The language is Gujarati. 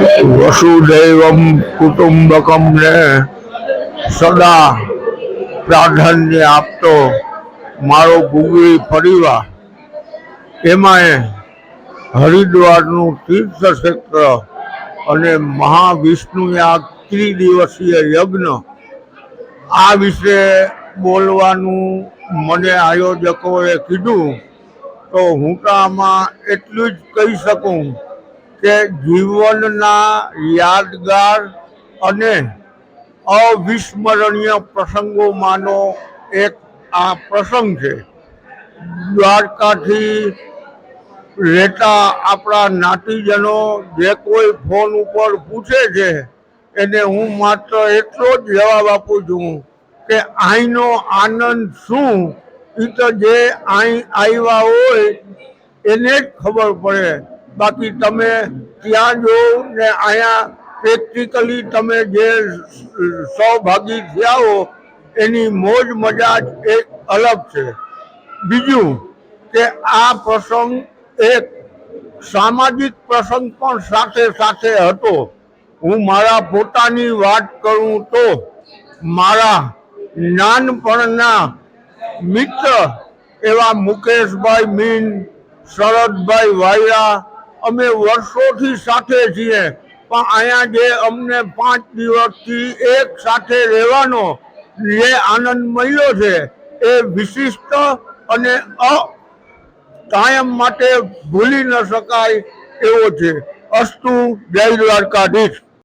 વસુદૈવમ કુટુંબકમ ને સદા પ્રાધાન્ય આપતો મારો ગુગળી પરિવાર એમાં હરિદ્વારનું તીર્થ ક્ષેત્ર અને મહાવિષ્ણુએ આ ત્રિદિવસીય યજ્ઞ, આ વિશે બોલવાનું મને આયોજકોએ કીધું, તો હું તો આમાં એટલું જ કહી શકું કે જીવનના યાદગાર અને અવિસ્મરણીય પ્રસંગોમાંનો એક આ પ્રસંગ છે. દ્વારકાથી રહેતા આપણા નાતીજનો જે કોઈ ફોન ઉપર પૂછે છે, એને હું માત્ર એટલો જ જવાબ આપું છું કે અહીંનો આનંદ શું? એ તો જે અહીં આવ્યા હોય, એને જ ખબર પડે. બાકી તમે ત્યાં જો ને અહીંયા પ્રેક્ટિકલી તમે જે સહભાગી થયા હો, એની મોજ મજા એક અલગ છે. બીજું કે આ પ્રસંગ એક સામાજિક પ્રસંગ પણ સાથે સાથે હતો. હું મારા પોતાની વાત કરું તો મારા નાનપણના મિત્ર એવા મુકેશભાઈ મીન શરદભાઈ વાયરા અમે વર્ષોથી સાથે છીએ, પણ અહીંયા જે અમને પાંચ દિવસથી એક સાથે રહેવાનો જે આનંદ મળ્યો છે, એ વિશિષ્ટ અને અ કાયમ માટે ભૂલી ન શકાય એવો છે. અસ્તુ, જય દ્વારકાધીશ.